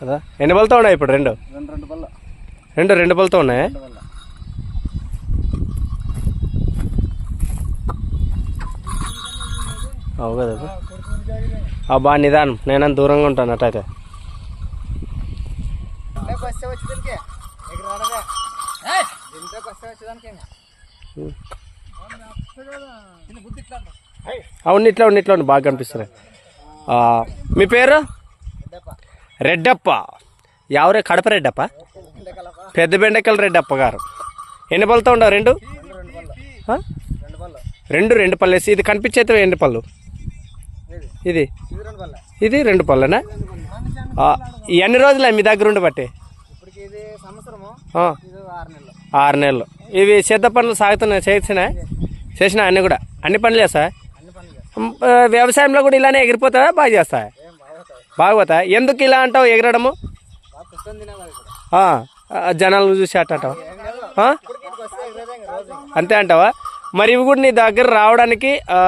కదా ఎన్ని బలతో ఉన్నాయి ఇప్పుడు రెండు? రెండు రెండు బలతో ఉన్నాయి? అవు కదా అబ్బా నిదానం. నేను దూరంగా ఉంటాను అట్టయితే వచ్చేదానికి? అవును ఇట్లా ఉండి ఇట్లా ఉండి బాగా కనిపిస్తున్నాయి. మీ పేరు? రెడ్డప్ప. ఎవరే కడప రెడ్డప్ప? పెద్ద బెండకల రెడ్డప్ప గారు. ఎన్ని పళ్ళతో ఉండవు? రెండు? రెండు రెండు పళ్ళు. పళ్ళేసి ఇది కనిపించేది ఎన్ని పళ్ళు? ఇది? ఇది రెండు పళ్ళేనా? ఎన్ని రోజులే మీ దగ్గర ఉండి బట్టి? ఇప్పటికి ఇది సంవత్సరము. ఆ, ఇది ఆరు నెలలు. ఆరు నెలలు. ఇవి సిద్ధ పనులు సాగుతున్నాయి చేసినా చేసినా అన్ని కూడా అన్ని పనులు చేస్తా అన్ని పనులు చేస్తాం వ్యవసాయంలో కూడా ఇలానే ఎగిరిపోతావా బాగా చేస్తా ఏం బాగుతాయి బాగోతా ఎందుకు ఇలా అంటావు ఎగరడము బాగా పుస్తకం తినేవాళ్ళు ఇక్కడ ఆ, ఆ, జనాలను చూసి అట్ట అంటావా ఏం లేదు ఆ? ఇప్పటికి ఇక్కడికి వస్తే ఎగరేదే ఇంకా రోజు అంతే అంటావా మరి ఇవి కూడా నీ దగ్గర రావడానికి ఆ,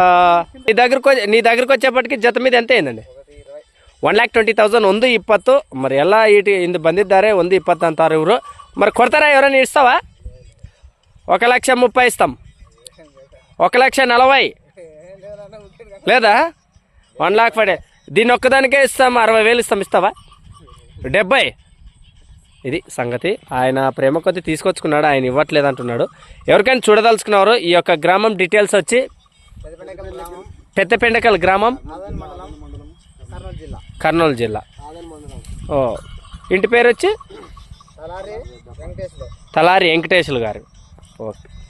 నీ దగ్గరకు వచ్చే- నీ దగ్గరకు వచ్చేప్పటికి జత మీద ఎంత అయిందండి ఒకటి ఇరవై ಒನ್ ಲ್ಯಾಕ್ ಟ್ವೆಂಟಿ ತೌಸಂಡ್ ಒಂದು ಇಪ್ಪತ್ತು ಮರಿ ಎಲ್ಲ ಇಟಿ ಇಂದು ಬಂದಿದ್ದಾರೆ ಒಂದು ಇಪ್ಪತ್ತು ಅಂತಾರೆ ಇವರು మరి కొడతారా ఎవరైనా ఇస్తావా ఒక లక్ష ముప్పై ఇస్తాం ఒక లక్ష నలభై. లేదా? వన్ లాక్ పడే. దీన్ని ఒక్కదానికే ఇస్తాం అరవై వేలు ఇస్తాం ఇస్తావా? డెబ్బై. ఇది సంగతి. ఆయన ప్రేమ కొద్ది తీసుకొచ్చుకున్నాడు ఆయన ఇవ్వట్లేదు అంటున్నాడు. ఎవరికైనా చూడదలుచుకున్నారు ఈ యొక్క గ్రామం డీటెయిల్స్ వచ్చి పెద్దపెండకల్ గ్రామం కర్నూలు జిల్లా. ఓ ఇంటి పేరు వచ్చి? తలారి వెంకటేశ్వర గారు. ఓకే.